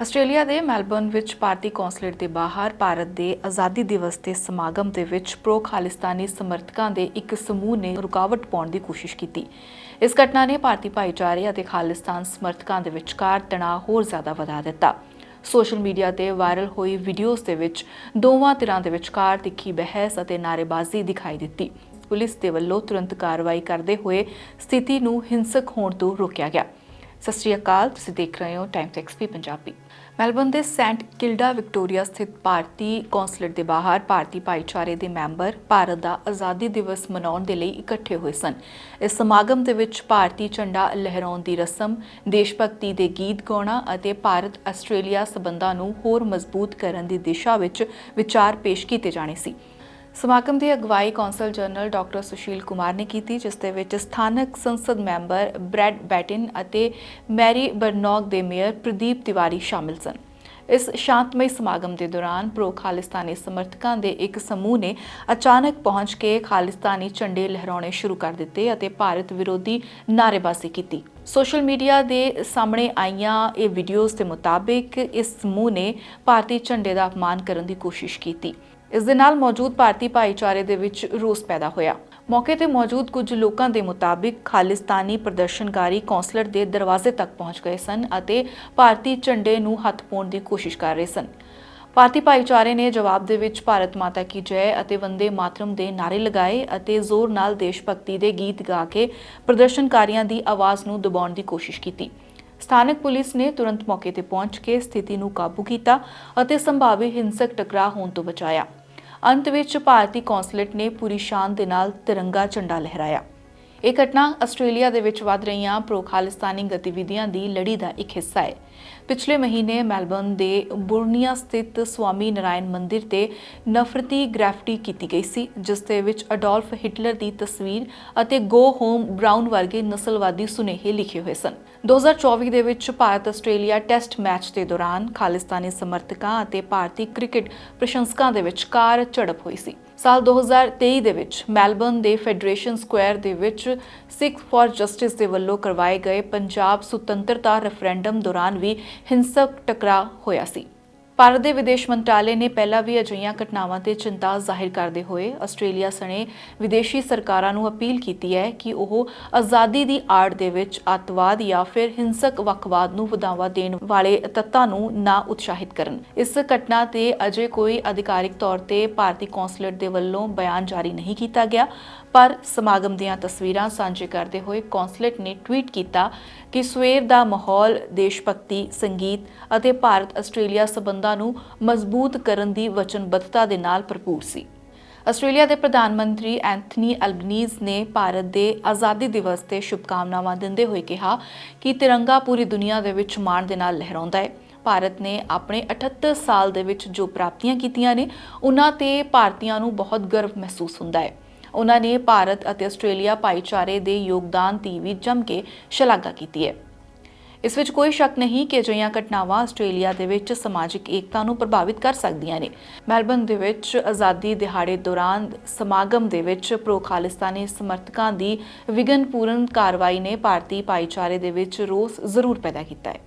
Australia ਦੇ Melbourne ਵਿੱਚ ਭਾਰਤੀ consulate ਦੇ ਬਾਹਰ ਭਾਰਤ ਦੇ ਆਜ਼ਾਦੀ ਦਿਵਸ ਦੇ ਸਮਾਗਮ ਦੇ ਵਿੱਚ ਪ੍ਰੋ ਖਾਲਿਸਤਾਨੀ ਸਮਰਥਕਾਂ ਦੇ ਇੱਕ ਸਮੂਹ ਨੇ ਰੁਕਾਵਟ ਪਾਉਣ ਦੀ ਕੋਸ਼ਿਸ਼ ਕੀਤੀ। ਇਸ ਘਟਨਾ ਨੇ ਭਾਰਤੀ ਭਾਈਚਾਰੇ ਅਤੇ ਖਾਲਿਸਤਾਨ ਸਮਰਥਕਾਂ ਦੇ ਵਿਚਕਾਰ ਤਣਾਅ ਹੋਰ ਜ਼ਿਆਦਾ ਵਧਾ ਦਿੱਤਾ। ਸੋਸ਼ਲ ਮੀਡੀਆ ਤੇ ਵਾਇਰਲ ਹੋਈ ਵੀਡੀਓਜ਼ ਦੇ ਵਿੱਚ ਦੋਵਾਂ ਧਿਰਾਂ ਦੇ ਵਿਚਕਾਰ ਤਿੱਖੀ ਬਹਿਸ ਅਤੇ ਨਾਅਰੇਬਾਜ਼ੀ ਦਿਖਾਈ ਦਿੱਤੀ। ਪੁਲਿਸ ਦੇ ਵੱਲੋਂ ਤੁਰੰਤ ਕਾਰਵਾਈ ਕਰਦੇ ਹੋਏ ਸਥਿਤੀ ਨੂੰ ਹਿੰਸਕ ਹੋਣ ਤੋਂ ਰੋਕਿਆ ਗਿਆ। ਸਤਿ ਸ਼੍ਰੀ ਅਕਾਲ, ਤੁਸੀਂ ਦੇਖ ਰਹੇ ਹੋ ਟਾਈਮਸ ਐਕਸਪੀ ਪੰਜਾਬੀ। ਮੈਲਬੌਰਨ ਦੇ ਸੈਂਟ ਕਿਲਡਾ ਵਿਕਟੋਰੀਆ ਸਥਿਤ ਭਾਰਤੀ ਕੌਂਸਲੇਟ ਦੇ ਬਾਹਰ ਭਾਰਤੀ ਭਾਈਚਾਰੇ ਦੇ ਮੈਂਬਰ ਭਾਰਤ ਦਾ ਆਜ਼ਾਦੀ ਦਿਵਸ ਮਨਾਉਣ ਦੇ ਲਈ ਇਕੱਠੇ ਹੋਏ ਸਨ। ਇਸ ਸਮਾਗਮ ਦੇ ਵਿੱਚ ਭਾਰਤੀ ਝੰਡਾ ਲਹਿਰਾਉਣ ਦੀ ਰਸਮ ਦੇਸ਼ ਭਗਤੀ ਦੇ ਗੀਤ ਗਾਉਣਾ ਅਤੇ ਭਾਰਤ ਆਸਟ੍ਰੇਲੀਆ ਸਬੰਧਾਂ ਨੂੰ ਹੋਰ ਮਜ਼ਬੂਤ ਕਰਨ ਦੀ ਦਿਸ਼ਾ ਵਿੱਚ ਵਿਚਾਰ ਪੇਸ਼ ਕੀਤੇ ਜਾਣੇ ਸੀ। ਸਮਾਗਮ ਦੀ ਅਗਵਾਈ consul general doctor Sushil Kumar ਨੇ ਕੀਤੀ, ਜਿਸ ਦੇ ਵਿੱਚ ਸਥਾਨਕ ਸੰਸਦ ਮੈਂਬਰ ਬ੍ਰੈਡ ਬੈਟਿਨ ਅਤੇ ਮੈਰੀ ਬਰਨੌਗ ਦੇ ਮੇਅਰ ਪ੍ਰਦੀਪ ਤਿਵਾਰੀ ਸ਼ਾਮਿਲ ਸਨ। ਇਸ ਸ਼ਾਂਤਮਈ ਸਮਾਗਮ ਦੇ ਦੌਰਾਨ ਪ੍ਰੋ ਖਾਲਿਸਤਾਨੀ ਸਮਰਥਕਾਂ ਦੇ ਇੱਕ ਸਮੂਹ ਨੇ ਅਚਾਨਕ ਪਹੁੰਚ ਕੇ ਖਾਲਿਸਤਾਨੀ ਝੰਡੇ ਲਹਿਰਾਉਣੇ ਸ਼ੁਰੂ ਕਰ ਦਿੱਤੇ ਅਤੇ ਭਾਰਤ ਵਿਰੋਧੀ ਨਾਅਰੇਬਾਜ਼ੀ ਕੀਤੀ। ਸੋਸ਼ਲ ਮੀਡੀਆ ਦੇ ਸਾਹਮਣੇ ਆਈਆਂ ਇਹ ਵੀਡੀਓਜ਼ ਦੇ ਮੁਤਾਬਿਕ ਇਸ ਸਮੂਹ ਨੇ ਭਾਰਤੀ ਝੰਡੇ ਦਾ ਅਪਮਾਨ ਕਰਨ ਦੀ ਕੋਸ਼ਿਸ਼ ਕੀਤੀ। ਇਸ ਦੇ ਨਾਲ ਮੌਜੂਦ ਭਾਰਤੀ ਭਾਈਚਾਰੇ ਦੇ ਵਿੱਚ ਰੋਸ ਪੈਦਾ ਹੋਇਆ। ਮੌਕੇ ਤੇ ਮੌਜੂਦ ਕੁਝ ਲੋਕਾਂ ਦੇ ਮੁਤਾਬਿਕ ਖਾਲਿਸਤਾਨੀ ਪ੍ਰਦਰਸ਼ਨਕਾਰੀ ਕੌਂਸਲਰ ਦੇ ਦਰਵਾਜ਼ੇ ਤੱਕ ਪਹੁੰਚ ਗਏ ਸਨ ਅਤੇ ਭਾਰਤੀ ਝੰਡੇ ਨੂੰ ਹੱਥ ਪਾਉਣ ਦੀ ਕੋਸ਼ਿਸ਼ ਕਰ ਰਹੇ ਸਨ। ਭਾਰਤੀ ਭਾਈਚਾਰੇ ਨੇ ਜਵਾਬ ਦੇ ਵਿੱਚ ਭਾਰਤ ਮਾਤਾ ਕੀ ਜੈ ਅਤੇ ਵੰਦੇ ਮਾਤਰਮ ਦੇ ਨਾਰੇ ਲਗਾਏ ਅਤੇ ਜ਼ੋਰ ਨਾਲ ਦੇਸ਼ ਭਗਤੀ ਦੇ ਗੀਤ ਗਾ ਕੇ ਪ੍ਰਦਰਸ਼ਨਕਾਰੀਆਂ ਦੀ ਆਵਾਜ਼ ਨੂੰ ਦਬਾਉਣ ਦੀ ਕੋਸ਼ਿਸ਼ ਕੀਤੀ। ਸਥਾਨਕ ਪੁਲਿਸ ਨੇ ਤੁਰੰਤ ਮੌਕੇ ਤੇ ਪਹੁੰਚ ਕੇ ਸਥਿਤੀ ਨੂੰ ਕਾਬੂ ਕੀਤਾ ਅਤੇ ਸੰਭਾਵੀ ਹਿੰਸਕ ਟਕਰਾਅ ਹੋਣ ਤੋਂ ਬਚਾਇਆ। ਅੰਤ ਵਿੱਚ ਭਾਰਤੀ ਕੌਂਸਲੇਟ ਨੇ ਪੂਰੀ ਸ਼ਾਨ ਦੇ ਨਾਲ ਤਿਰੰਗਾ ਝੰਡਾ ਲਹਿਰਾਇਆ। ਇਹ ਘਟਨਾ ਆਸਟ੍ਰੇਲੀਆ ਦੇ ਵਿੱਚ ਵੱਧ ਰਹੀਆਂ ਪ੍ਰੋ ਖਾਲਿਸਤਾਨੀ ਗਤੀਵਿਧੀਆਂ ਦੀ ਲੜੀ ਦਾ ਇੱਕ ਹਿੱਸਾ ਹੈ। ਪਿਛਲੇ ਮਹੀਨੇ ਮੈਲਬੌਰਨ ਦੇ ਬੁਰਨੀਆ ਸਥਿਤ ਸਵਾਮੀ ਨਾਰਾਇਣ ਮੰਦਿਰ ਤੇ ਨਫ਼ਰਤੀ ਗ੍ਰੈਫਿਟੀ ਕੀਤੀ ਗਈ ਸੀ, ਜਿਸ ਦੇ ਵਿੱਚ ਅਡੋਲਫ ਹਿਟਲਰ ਦੀ ਤਸਵੀਰ ਅਤੇ ਗੋ ਹੋਮ ਬ੍ਰਾਊਨ ਵਰਗੇ ਨਸਲਵਾਦੀ ਸੁਨੇਹੇ ਲਿਖੇ ਹੋਏ ਸਨ। 2024 ਦੇ ਵਿੱਚ ਭਾਰਤ ਆਸਟ੍ਰੇਲੀਆ ਟੈਸਟ ਮੈਚ ਦੇ ਦੌਰਾਨ ਖਾਲਿਸਤਾਨੀ ਸਮਰਥਕਾਂ ਅਤੇ ਭਾਰਤੀ ਕ੍ਰਿਕਟ ਪ੍ਰਸ਼ੰਸਕਾਂ ਦੇ ਵਿਚਕਾਰ ਝੜਪ ਹੋਈ ਸੀ। ਸਾਲ 2023 ਦੇ ਵਿੱਚ ਮੈਲਬਰਨ ਦੇ ਫੈਡਰੇਸ਼ਨ ਸਕੁਆਇਰ ਦੇ ਵਿੱਚ ਸਿੱਖ ਫਾਰ ਜਸਟਿਸ ਦੇ ਵੱਲੋਂ ਕਰਵਾਏ ਗਏ ਪੰਜਾਬ ਸੁਤੰਤਰਤਾ ਰੈਫਰੈਂਡਮ ਦੌਰਾਨ ਵੀ ਹਿੰਸਕ ਟਕਰਾਅ ਹੋਇਆ ਸੀ। ਭਾਰਤ ਦੇ ਵਿਦੇਸ਼ ਮੰਤਰਾਲੇ ਨੇ ਪਹਿਲਾਂ ਵੀ ਅਜਿਹੀਆਂ ਘਟਨਾਵਾਂ ਤੇ ਚਿੰਤਾ ਜ਼ਾਹਿਰ ਕਰਦੇ ਹੋਏ ਆਸਟ੍ਰੇਲੀਆ ਸਣੇ ਵਿਦੇਸ਼ੀ ਸਰਕਾਰਾਂ ਨੂੰ ਅਪੀਲ ਕੀਤੀ ਹੈ ਕਿ ਉਹ ਆਜ਼ਾਦੀ ਦੀ ਆੜ ਦੇ ਵਿੱਚ ਅੱਤਵਾਦ ਜਾਂ ਫਿਰ ਹਿੰਸਕ ਵੱਖਵਾਦ ਨੂੰ ਵਧਾਵਾ ਦੇਣ ਵਾਲੇ ਤੱਤਾਂ ਨੂੰ ਨਾ ਉਤਸ਼ਾਹਿਤ ਕਰਨ। ਇਸ ਘਟਨਾ ਤੇ ਅਜੇ ਕੋਈ ਅਧਿਕਾਰਿਕ ਤੌਰ ਤੇ ਭਾਰਤੀ ਕੌਂਸਲੇਟ ਦੇ ਵੱਲੋਂ ਬਿਆਨ ਜਾਰੀ ਨਹੀਂ ਕੀਤਾ ਗਿਆ, ਪਰ ਸਮਾਗਮ ਦੀਆਂ ਤਸਵੀਰਾਂ ਸਾਂਝੇ ਕਰਦੇ ਹੋਏ ਕੌਂਸਲੇਟ ਨੇ ਟਵੀਟ ਕੀਤਾ ਕਿ ਸਵੇਰ ਦਾ ਮਾਹੌਲ ਦੇਸ਼ ਭਗਤੀ ਸੰਗੀਤ ਅਤੇ ਭਾਰਤ ਆਸਟ੍ਰੇਲੀਆ ਸਬੰਧਾਂ ਨੂੰ ਮਜ਼ਬੂਤ ਕਰਨ ਦੀ ਵਚਨਬੱਧਤਾ ਦੇ ਨਾਲ ਭਰਪੂਰ ਸੀ। ਆਸਟ੍ਰੇਲੀਆ ਦੇ ਪ੍ਰਧਾਨ ਮੰਤਰੀ ਐਂਥਨੀ ਐਲਬਨੀਜ਼ ਨੇ ਭਾਰਤ ਦੇ ਆਜ਼ਾਦੀ ਦਿਵਸ ਤੇ ਸ਼ੁਭਕਾਮਨਾਵਾਂ ਦਿੰਦੇ ਹੋਏ ਕਿਹਾ ਕਿ ਤਿਰੰਗਾ ਪੂਰੀ ਦੁਨੀਆ ਦੇ ਵਿੱਚ ਮਾਣ ਦੇ ਨਾਲ ਲਹਿਰਾਉਂਦਾ ਹੈ। ਭਾਰਤ ਨੇ ਆਪਣੇ 78 ਸਾਲ ਦੇ ਵਿੱਚ ਜੋ ਪ੍ਰਾਪਤੀਆਂ ਕੀਤੀਆਂ ਨੇ, ਉਹਨਾਂ ਤੇ ਭਾਰਤੀਆਂ ਨੂੰ ਬਹੁਤ ਗਰਵ ਮਹਿਸੂਸ ਹੁੰਦਾ ਹੈ। ਉਹਨਾਂ ਨੇ ਭਾਰਤ ਅਤੇ ਆਸਟ੍ਰੇਲੀਆ ਭਾਈਚਾਰੇ ਦੇ ਯੋਗਦਾਨ ਦੀ ਵੀ ਜੰਮ ਕੇ ਸ਼ਲਾਘਾ ਕੀਤੀ ਹੈ। ਇਸ ਵਿੱਚ ਕੋਈ ਸ਼ੱਕ ਨਹੀਂ ਕਿ ਅਜਿਹੀਆਂ ਘਟਨਾਵਾਂ ਆਸਟ੍ਰੇਲੀਆ ਦੇ ਵਿੱਚ ਸਮਾਜਿਕ ਏਕਤਾ ਨੂੰ ਪ੍ਰਭਾਵਿਤ ਕਰ ਸਕਦੀਆਂ ਨੇ। ਮੈਲਬਨ ਦੇ ਵਿੱਚ ਆਜ਼ਾਦੀ ਦਿਹਾੜੇ ਦੌਰਾਨ ਸਮਾਗਮ ਦੇ ਵਿੱਚ ਪ੍ਰੋ ਖਾਲਿਸਤਾਨੀ ਸਮਰਥਕਾਂ ਦੀ ਵਿਗਨਪੂਰਨ ਕਾਰਵਾਈ ਨੇ ਭਾਰਤੀ ਭਾਈਚਾਰੇ ਦੇ ਵਿੱਚ ਰੋਸ ਜ਼ਰੂਰ ਪੈਦਾ ਕੀਤਾ ਹੈ।